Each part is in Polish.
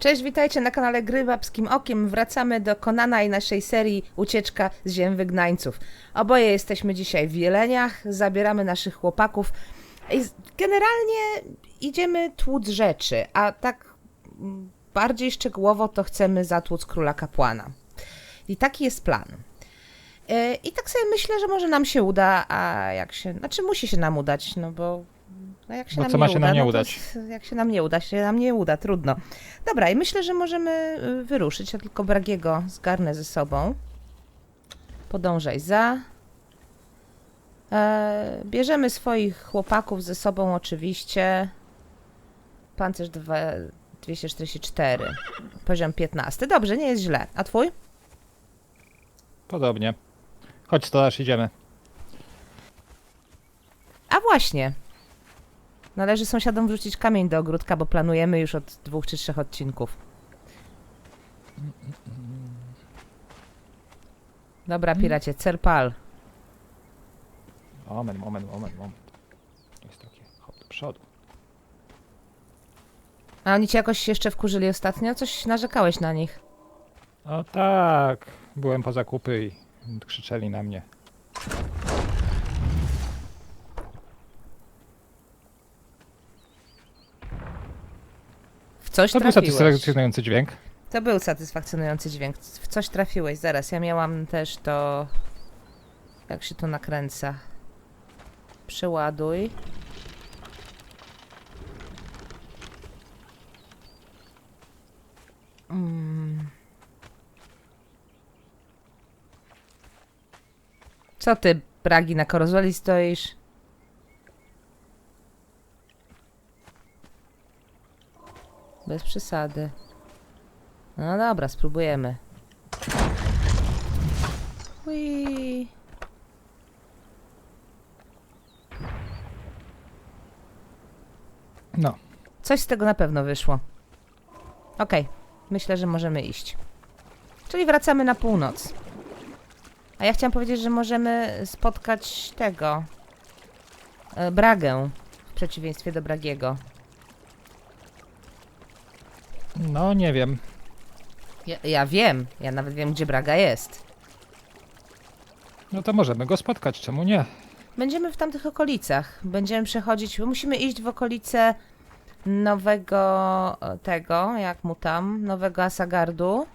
Cześć, witajcie na kanale Gry Babskim Okiem. Wracamy do Konana i naszej serii Ucieczka z Ziem Wygnańców. Oboje jesteśmy dzisiaj w Jeleniach, zabieramy naszych chłopaków i generalnie idziemy tłuc rzeczy, a tak bardziej szczegółowo to chcemy zatłuc Króla Kapłana. I taki jest plan. E, I tak sobie myślę, że może nam się uda, a jak się... Znaczy musi się nam udać, no bo... No jak się Bo nam co nie ma się uda, nam nie no to udać? s- Jak się nam nie uda, się nam nie uda, trudno. Dobra, i myślę, że możemy y, wyruszyć. Ja tylko Bragiego zgarnę ze sobą. Podążaj za. E, bierzemy swoich chłopaków ze sobą oczywiście. Pancerz dwa- 244. Poziom 15. Dobrze, nie jest źle. A twój? Podobnie. Chodź, stolarz, idziemy. A właśnie. Należy sąsiadom wrzucić kamień do ogródka, bo planujemy już od dwóch czy trzech odcinków. Dobra, piracie, cerpal. Moment, moment, moment, moment. To jest takie, hop do przodu. A oni cię jakoś jeszcze wkurzyli ostatnio? Coś narzekałeś na nich. O tak, byłem po zakupy i krzyczeli na mnie. W coś To był trafiłeś. satysfakcjonujący dźwięk. To był satysfakcjonujący dźwięk. W coś trafiłeś. Zaraz, ja miałam też to... Jak się to nakręca? Przeładuj. Mm. Co ty, Bragi, na korozoli stoisz? Bez przesady. No dobra, spróbujemy. Ui. No, Coś z tego na pewno wyszło. Okej, myślę, że możemy iść. Czyli wracamy na północ. A ja chciałam powiedzieć, że możemy spotkać tego. e, Bragę. W przeciwieństwie do Bragiego. No nie wiem. Ja, ja wiem, ja nawet wiem, gdzie Braga jest. No to możemy go spotkać, czemu nie? Będziemy w tamtych okolicach. Będziemy przechodzić. Musimy iść w okolice nowego e, tego, jak mu tam, nowego Asagardu.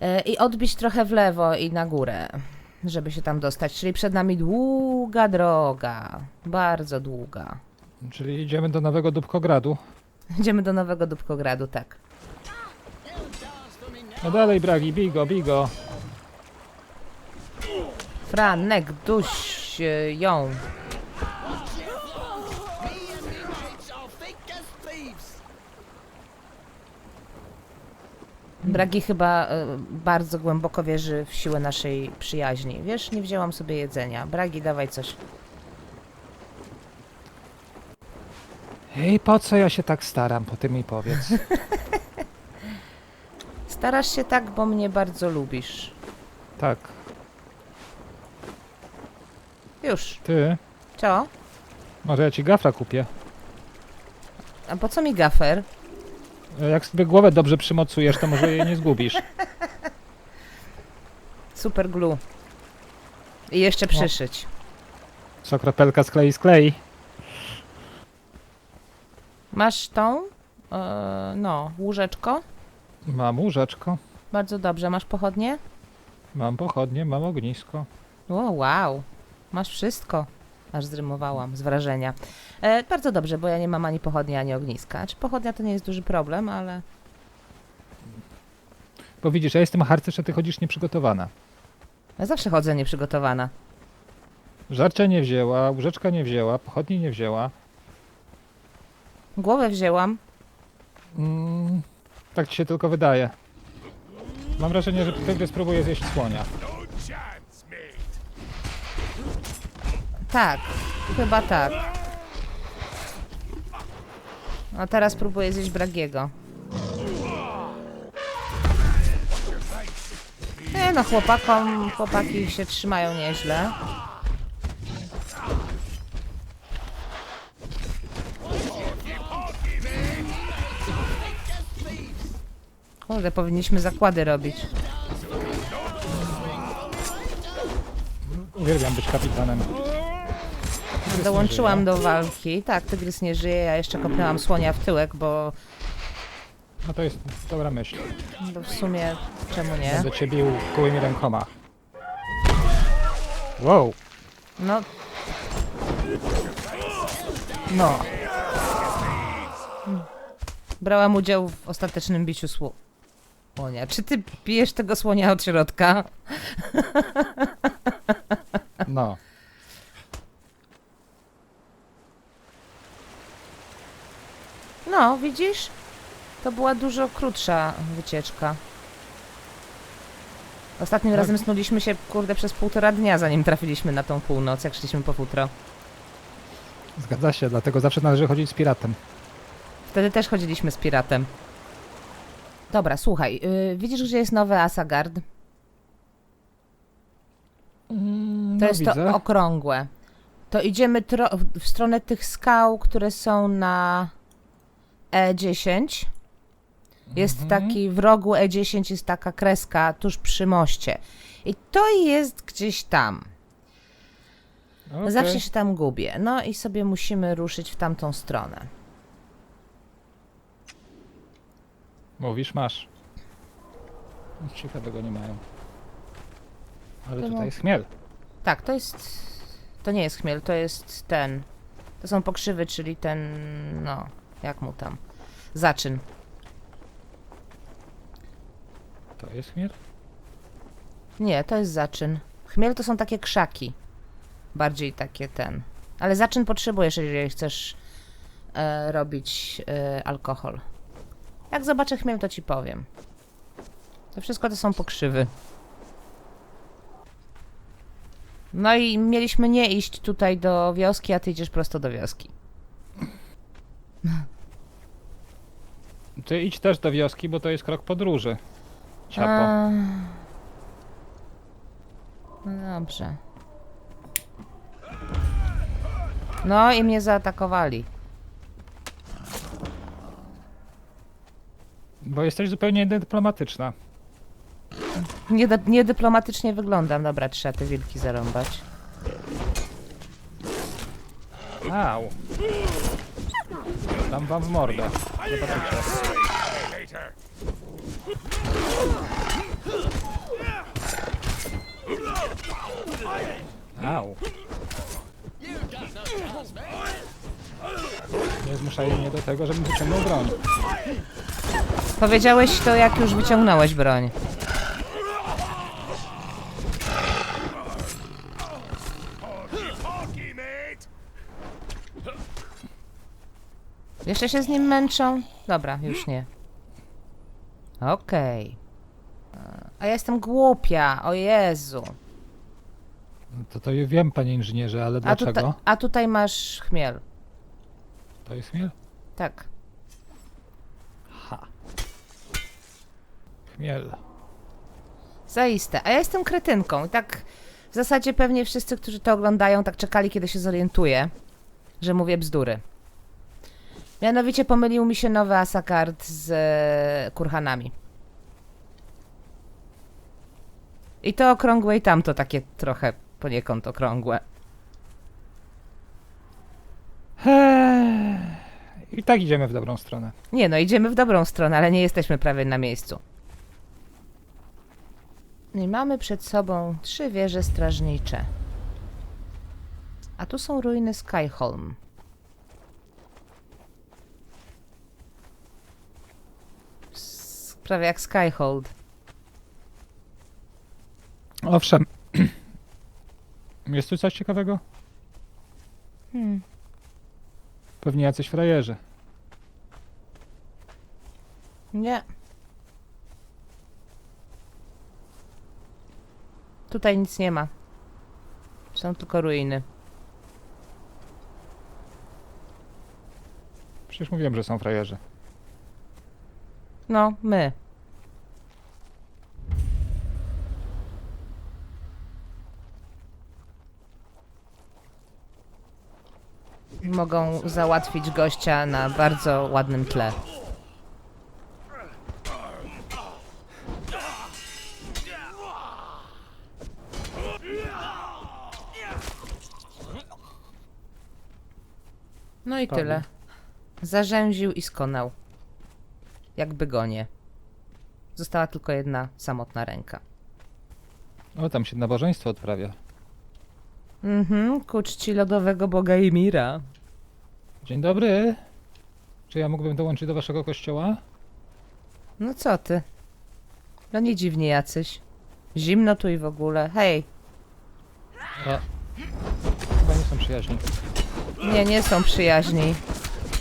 E, I odbić trochę w lewo i na górę, żeby się tam dostać. Czyli przed nami długa droga. Bardzo długa. Czyli idziemy do Nowego Dubkogradu. Idziemy do nowego Dubkogradu, tak. No dalej, Bragi, bigo, bigo. Franek, duś e, ją. Bragi chyba e, bardzo głęboko wierzy w siłę naszej przyjaźni. Wiesz, nie wzięłam sobie jedzenia. Bragi, dawaj coś. Ej, po co ja się tak staram, po tym mi powiedz. Starasz się tak, bo mnie bardzo lubisz. tak, Już. ty, Co? może ja ci gafra kupię. A po co mi gafer? E, Jak sobie głowę dobrze przymocujesz, to może jej nie zgubisz. Super glue. I jeszcze przyszyć. Co, kropelka z klei z klei? Masz tą? E, no, łóżeczko. Mam łóżeczko, Bardzo dobrze. Masz pochodnie? mam pochodnie, mam ognisko. O, wow. Masz wszystko. Aż zrymowałam z wrażenia. E, bardzo dobrze, bo ja nie mam ani pochodni, ani ogniska. Czy pochodnia to nie jest duży problem, ale Bo widzisz, ja jestem harcerz, a ty chodzisz nieprzygotowana. ja zawsze chodzę nieprzygotowana. Żarcia nie wzięła, łóżeczka nie wzięła, pochodni nie wzięła. Głowę wzięłam. Mm, tak ci się tylko wydaje. Mam wrażenie, że tygrys spróbuje zjeść słonia. Tak, chyba tak. A teraz próbuję zjeść Bragiego. Nie no, chłopakom, chłopaki się trzymają nieźle. Kurde, powinniśmy zakłady robić. Uwielbiam być kapitanem. Dołączyłam do walki. Tak, tygrys nie żyje, ja jeszcze kopnęłam słonia w tyłek, bo, No to jest dobra myśl. bo w sumie czemu nie? Będę cię bił gołymi rękoma. Wow, No, no. brałam udział w ostatecznym biciu sło- słonia. Czy ty bijesz tego słonia od środka? No. No, widzisz? To była dużo krótsza wycieczka. Ostatnim Tak. razem snuliśmy się, kurde, przez półtora dnia, zanim trafiliśmy na tą północ, jak szliśmy po futro. Zgadza się, dlatego zawsze należy chodzić z piratem. Wtedy też chodziliśmy z piratem. Dobra, słuchaj, yy, widzisz, gdzie jest nowy Asagard? To no, jest widzę. to okrągłe. To idziemy tro- w- stronę tych skał, które są na E10. Jest Mhm. taki, w rogu E10 jest taka kreska tuż przy moście. I to jest gdzieś tam. Okej. Zawsze się tam gubię. No i sobie musimy ruszyć w tamtą stronę. Mówisz, masz. Nic ciekawego nie mają. Ale To tutaj mo- jest chmiel. Tak, to jest. To nie jest chmiel, to jest ten. To są pokrzywy, czyli ten. No, jak mu tam? Zaczyn. To jest chmiel? Nie, to jest zaczyn. Chmiel to są takie krzaki. Bardziej takie ten. Ale zaczyn potrzebujesz, jeżeli chcesz e, robić e, alkohol. Jak zobaczę chmiel, to ci powiem. To wszystko to są pokrzywy. No i mieliśmy nie iść tutaj do wioski, a ty idziesz prosto do wioski. Ty idź też do wioski, bo to jest krok podróży. Ciapo. A... No dobrze. No i mnie zaatakowali. Bo jesteś zupełnie dyplomatyczna. Niedy- Niedyplomatycznie wyglądam. Dobra, trzeba te wilki zarąbać. Au. Dam wam w mordę. Zobaczycie. Au. Nie zmuszaj mnie do tego, żebym wyciągnął broń. Powiedziałeś to, jak już wyciągnąłeś broń. Jeszcze się z nim męczą? Dobra, już nie. Okej. A ja jestem głupia, o Jezu. No To to już wiem, panie inżynierze, ale A, dlaczego? tutaj, a tutaj masz chmiel. To jest chmiel? Tak. Chmiel. Zaiste. A ja jestem kretynką i tak w zasadzie pewnie wszyscy, którzy to oglądają, tak czekali, kiedy się zorientuję, że mówię bzdury. Mianowicie pomylił mi się nowy Asakard z e, kurhanami. I to okrągłe i tamto takie trochę poniekąd okrągłe. Eee, I tak idziemy w dobrą stronę. Nie no, idziemy w dobrą stronę, ale nie jesteśmy prawie na miejscu. I mamy przed sobą trzy wieże strażnicze. A tu są ruiny Skyholm. Prawie jak Skyhold. Owszem. Jest tu coś ciekawego? Hmm. Pewnie jacyś frajerzy. Nie. Tutaj nic nie ma. Są tylko ruiny. Przecież mówiłem, że są frajerzy. No, my. Mogą załatwić gościa na bardzo ładnym tle. No i tyle. Zarzęził i skonał. Jak bygonie. Została tylko jedna samotna ręka. O, tam się nabożeństwo odprawia. Mhm, ku czci lodowego boga Emira. Dzień dobry. Czy ja mógłbym dołączyć do waszego kościoła? No co ty? No nie dziwnie jacyś. Zimno tu i w ogóle. Hej, chyba nie są przyjaźni. Nie, nie są przyjaźni.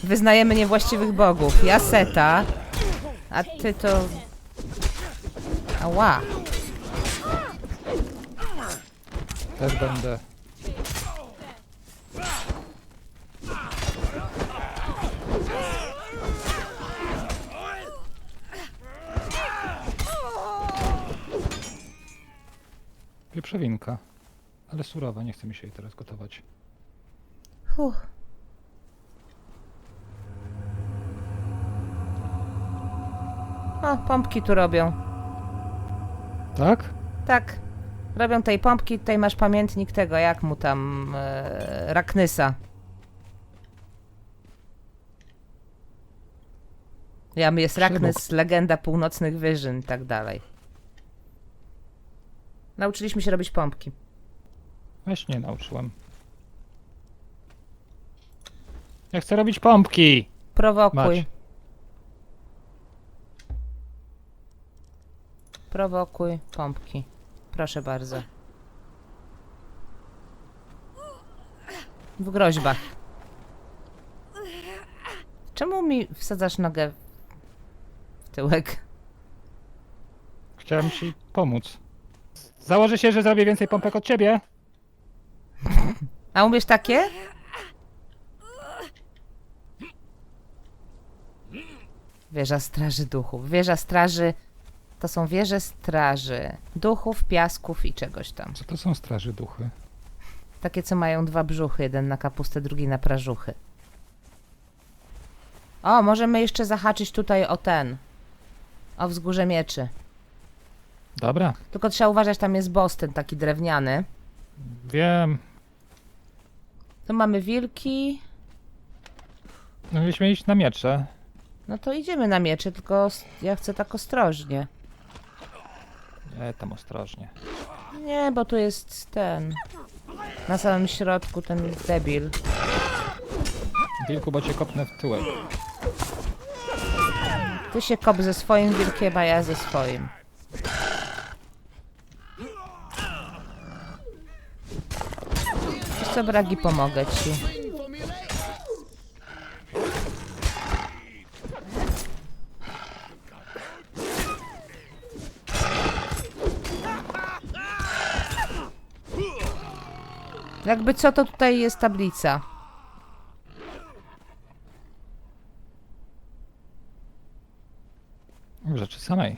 Wyznajemy niewłaściwych bogów. Ja Seta, a ty to... Ała. Też będę. Wieprzowinka. Ale surowa, nie chce mi się jej teraz gotować. Uff. O, pompki tu robią. Tak? Tak. Robią tej pompki, tutaj masz pamiętnik tego, jak mu tam... E, Raknysa. Jam jest Raknys, legenda północnych wyżyn i tak dalej. Nauczyliśmy się robić pompki. Weź nie nauczyłem. Ja chcę robić pompki! Prowokuj. Mać. Prowokuj pompki. Proszę bardzo. W groźbach. Czemu mi wsadzasz nogę w tyłek? Chciałem ci pomóc. Założę się, że zrobię więcej pompek od ciebie. A umiesz takie? Wieża Straży Duchów. Wieża Straży to są wieże straży duchów, piasków i czegoś tam. Co to są straży duchy? Takie, co mają dwa brzuchy, jeden na kapustę, drugi na prażuchy. O, możemy jeszcze zahaczyć tutaj o ten. O wzgórze mieczy. Dobra, Tylko trzeba uważać, tam jest boss ten taki drewniany. wiem. Tu mamy wilki. No, Mieliśmy iść na miecze. No to idziemy na miecze, tylko ja chcę tak ostrożnie. Nie, tam ostrożnie. Nie, bo tu jest ten. Na samym środku ten debil. Wilku, bo cię kopnę w tyłek. Ty się kop ze swoim wilkiem, a ja ze swoim. Wiesz co, Bragi, pomogę ci. Jakby co, to tutaj jest tablica. W rzeczy samej.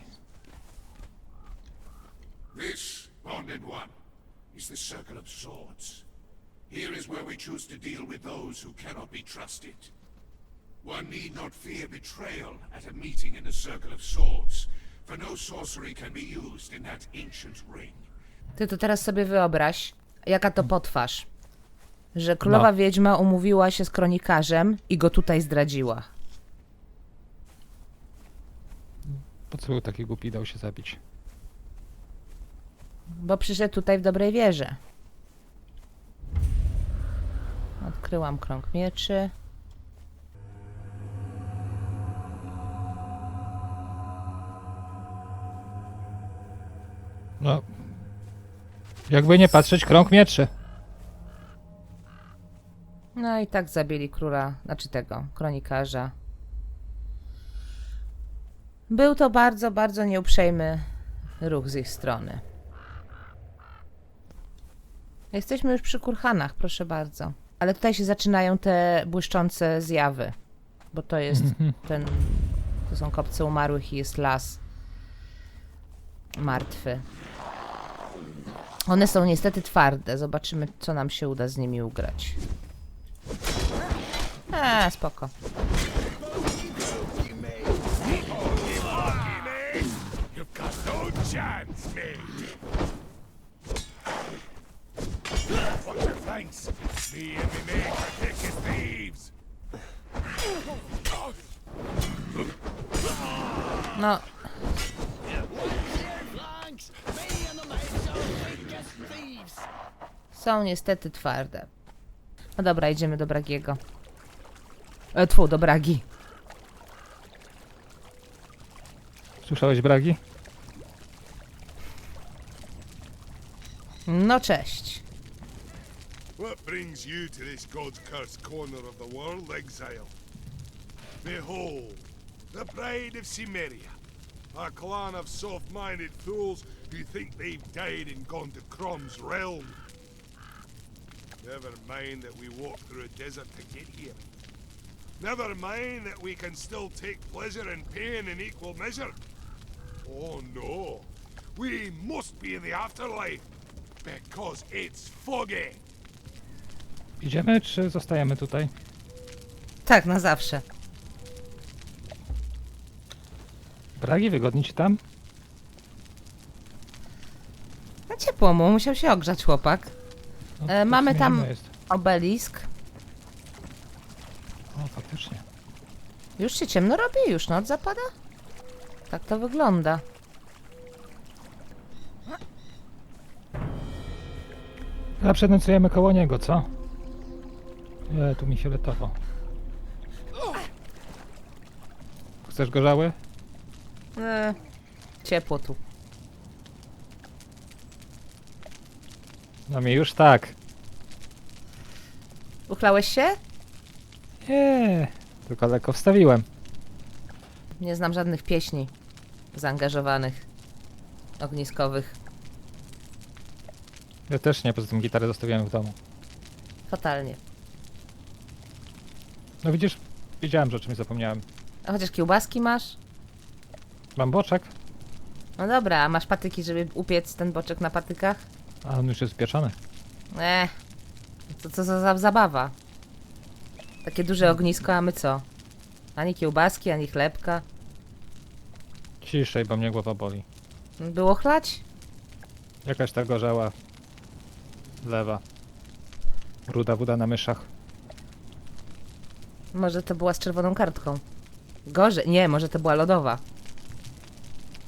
This, Bonded One, is the Circle of Swords. Here is where we choose to deal with those who cannot be trusted. One need not fear betrayal at a meeting in the Circle of Swords, for no sorcery can be used in that ancient ring. Ty to teraz sobie wyobraź, jaka to potwarz. Że królowa No. wiedźma umówiła się z kronikarzem i go tutaj zdradziła. Po co był taki głupi dał się zabić? Bo przyszedł tutaj w dobrej wierze. Odkryłam krąg mieczy. No. Jakby nie patrzeć, krąg mieczy. No i tak zabili króla, znaczy tego, kronikarza. Był to bardzo, bardzo nieuprzejmy ruch z ich strony. Jesteśmy już przy kurhanach, proszę bardzo. Ale tutaj się zaczynają te błyszczące zjawy, bo to jest ten, to są kopce umarłych i jest las martwy. One są niestety twarde. Zobaczymy, co nam się uda z nimi ugrać. Eee, spoko. No, są niestety twarde. No dobra, idziemy do Bragiego. E, tfu, do Bragi. Słyszałeś bragi? No cześć. What brings you to this God's cursed corner of the world, exile? Behold, the pride of Cimmeria, a clan of soft-minded fools who think they've died and gone to Crom's realm. Never mind that we walked through a desert to get here. Never mind that we can still take pleasure and pain in equal measure. Oh no, we must be in the afterlife, because it's foggy. Idziemy, czy zostajemy tutaj? Tak, na zawsze. Bragi, wygodnie ci tam? Na ciepło mu, musiał się ogrzać chłopak. No, E, mamy tam- Jest. Obelisk. O, faktycznie. Już się ciemno robi? Już noc zapada? Tak to wygląda. A przenocujemy koło niego, co? Nie, tu mi fioletowo. Chcesz gorzały? E, ciepło tu. No mi już tak. Uchlałeś się? Nie, tylko lekko wstawiłem. Nie znam żadnych pieśni zaangażowanych, ogniskowych. Ja też nie, poza tym gitarę zostawiłem w domu. Fatalnie. No widzisz, wiedziałem, że o czymś zapomniałem. A chociaż kiełbaski masz? Mam boczek, No dobra, a masz patyki, żeby upiec ten boczek na patykach? A on już jest pieczony. Eh, to co za, za zabawa. Takie duże ognisko, a my co? Ani kiełbaski, ani chlebka. Ciszej, bo mnie głowa boli. Było chlać? Jakaś ta gorzała. Lewa. Ruda woda na myszach. Może to była z czerwoną kartką. Gorzej. Nie, może to była lodowa.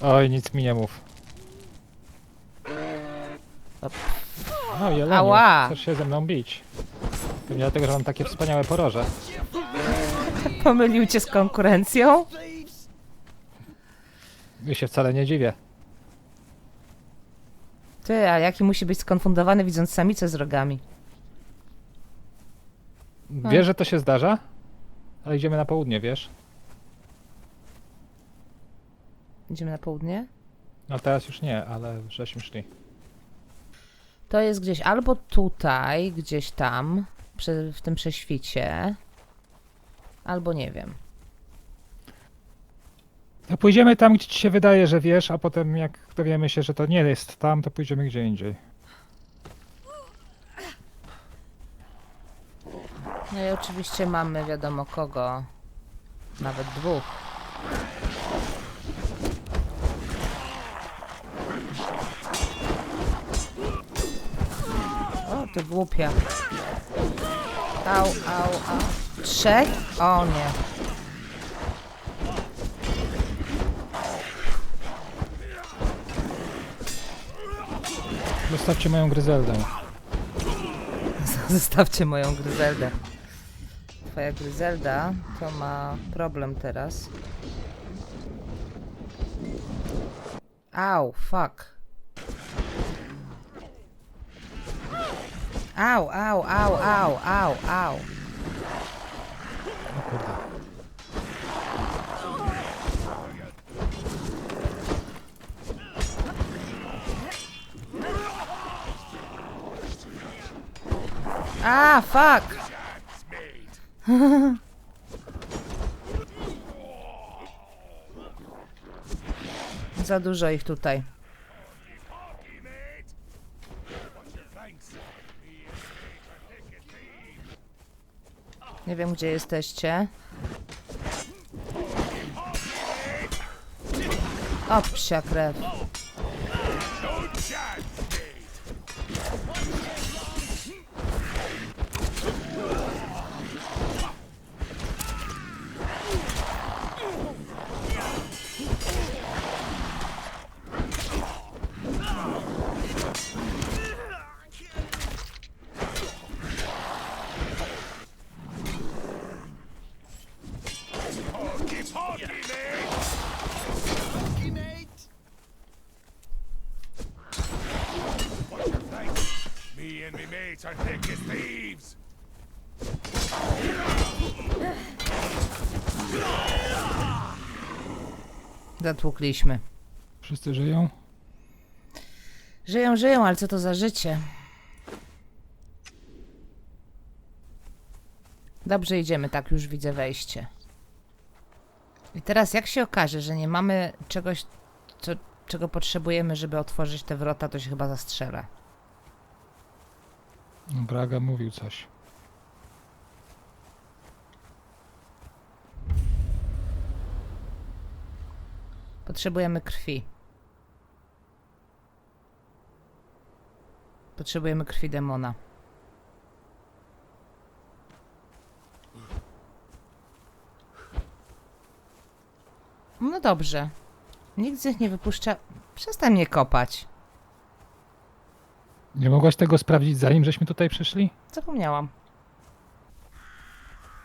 Oj, nic mi nie mów. No, Jeleniu, Ała. chcesz się ze mną bić. Pewnie dlatego, że mam takie wspaniałe poroże. Pomylił cię z konkurencją? I się wcale nie dziwię. Ty, a jaki musi być skonfundowany widząc samicę z rogami? Wiesz, że to się zdarza? Ale idziemy na południe, wiesz? Idziemy na południe? No teraz już nie, ale żeśmy szli. To jest gdzieś albo tutaj, gdzieś tam, przy, w tym prześwicie, albo nie wiem. No pójdziemy tam, gdzie ci się wydaje, że wiesz, a potem jak dowiemy się, że to nie jest tam, to pójdziemy gdzie indziej. No i oczywiście mamy wiadomo kogo, nawet dwóch. Ty głupia. Au, au, au. Trzech? O nie. Zostawcie moją gryzeldę. Zostawcie moją Gryzeldę. Twoja Gryzelda to ma problem teraz. Au, fuck. Au, au, au, au, au, au. O kurde. A, fuck. Za dużo ich tutaj. Nie wiem, gdzie jesteście. O, psia krew. Zatłukliśmy. Wszyscy żyją? Żyją, żyją, ale co to za życie? Dobrze idziemy, tak już widzę wejście. I teraz jak się okaże, że nie mamy czegoś, co, czego potrzebujemy, żeby otworzyć te wrota, to się chyba zastrzelę. Braga mówił coś. Potrzebujemy krwi. Potrzebujemy krwi demona. No dobrze. Nikt z nich nie wypuszcza. Przestań mnie kopać. Nie mogłaś tego sprawdzić zanim żeśmy tutaj przyszli? Zapomniałam.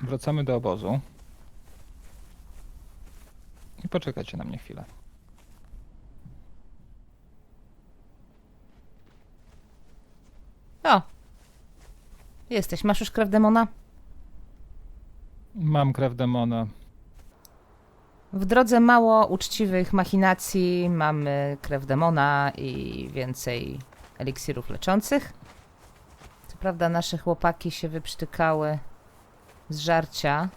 Wracamy do obozu. I poczekajcie na mnie chwilę. O! Jesteś. Masz już krew demona? Mam krew demona. W drodze mało uczciwych machinacji, mamy krew demona i więcej eliksirów leczących. Co prawda nasze chłopaki się wyprztykały z żarcia,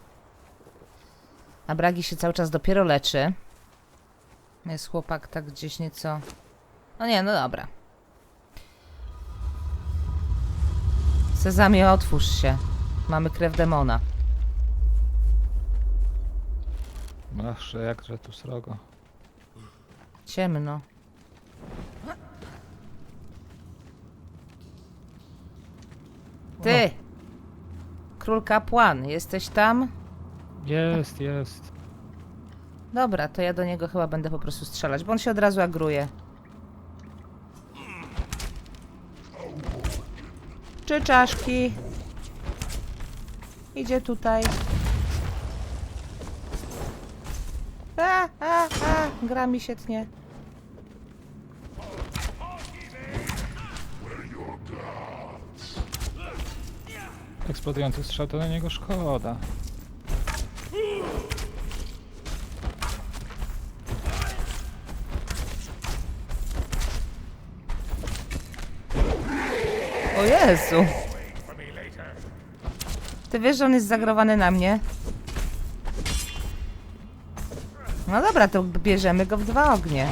a Bragi się cały czas dopiero leczy. Jest chłopak tak gdzieś nieco... No nie, no dobra. Sezamie, otwórz się. Mamy krew demona. Ach, jakże tu srogo. Ciemno. Ty! Król kapłan, jesteś tam? Jest, jest. Dobra, to ja do niego chyba będę po prostu strzelać, bo on się od razu agruje. Czy czaszki? Idzie tutaj. A, a, a, gra mi się tnie. Eksplodujący strzał to na niego szkoda. O Jezu! Ty wiesz, że on jest zagrowany na mnie? No dobra, to bierzemy go w dwa ognie.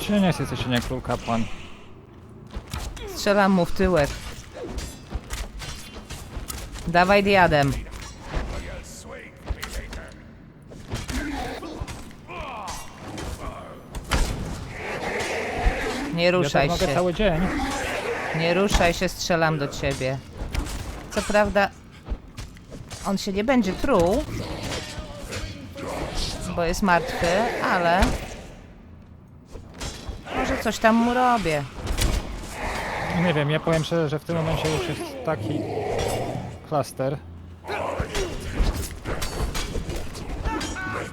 Cienias jesteś, nie król kapłan. Strzelam mu w tyłek. Dawaj diadem. Nie Ja ruszaj tak mogę się. cały dzień. Nie ruszaj się, strzelam do ciebie. Co prawda, on się nie będzie truł, bo jest martwy, ale może coś tam mu robię. Nie wiem, ja powiem szczerze, że w tym momencie już jest taki klaster.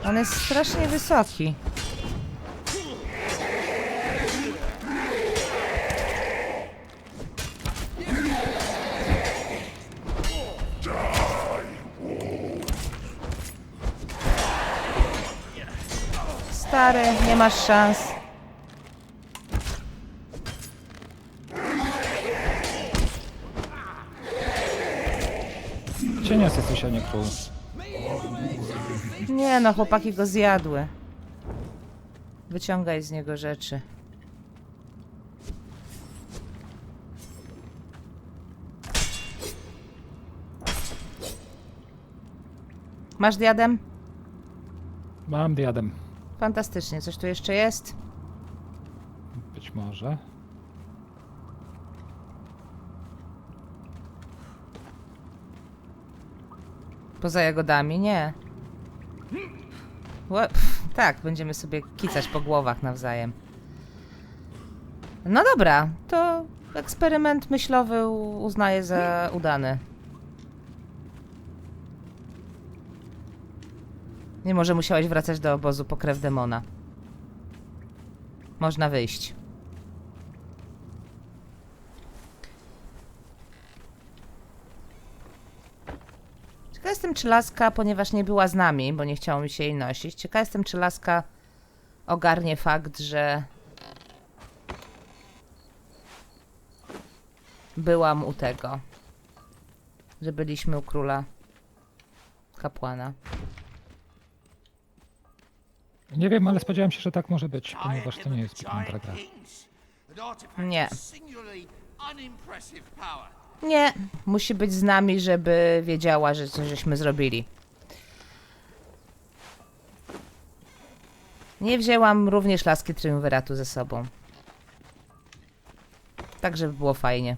On jest strasznie wysoki. Stary, nie masz szans. Jesteś, a nie król. Nie no, chłopaki go zjadły. Wyciągaj z niego rzeczy. Masz diadem? Mam diadem. Fantastycznie. Coś tu jeszcze jest? Być może. Poza jagodami? Nie. Łe- pff, tak, będziemy sobie kicać po głowach nawzajem. No dobra, to eksperyment myślowy uznaję za udany. Nie może musiałeś wracać do obozu po krew demona. można wyjść. Ciekawa jestem, czy Laska, ponieważ nie była z nami, bo nie chciało mi się jej nosić, ciekawa jestem, czy Laska ogarnie fakt, że byłam u tego, że byliśmy u króla kapłana. Nie wiem, ale spodziewałem się, że tak może być, ponieważ to nie jest mądra gra. Nie. Nie, musi być z nami, żeby wiedziała, że coś żeśmy zrobili. Nie wzięłam również laski triumviratu ze sobą. Tak, żeby było fajnie.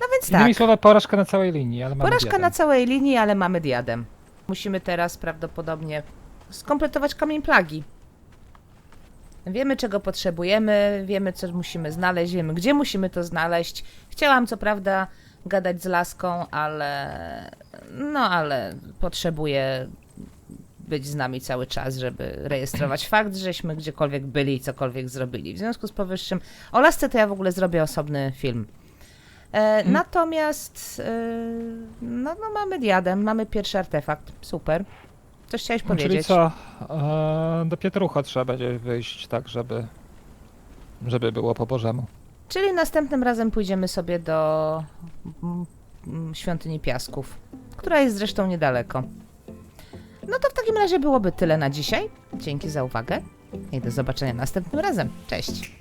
No więc Innymi tak. słowy, porażka na całej linii, ale mamy Porażka diadem. na całej linii, ale mamy diadem. Musimy teraz prawdopodobnie skompletować kamień plagi. Wiemy, czego potrzebujemy, wiemy, co musimy znaleźć, wiemy, gdzie musimy to znaleźć. Chciałam, co prawda, gadać z laską, ale. No, ale potrzebuję być z nami cały czas, żeby rejestrować fakt, żeśmy gdziekolwiek byli i cokolwiek zrobili. W związku z powyższym, o lasce to ja w ogóle zrobię osobny film. E, Natomiast e, no, no mamy diadem, mamy pierwszy artefakt. Super. Coś chciałeś Czyli powiedzieć? co? E, do Pietrucha trzeba będzie wyjść tak, żeby, żeby było po Bożemu. Czyli następnym razem pójdziemy sobie do mm, mm, świątyni piasków, która jest zresztą niedaleko. No to w takim razie byłoby tyle na dzisiaj. Dzięki za uwagę i do zobaczenia następnym razem. Cześć.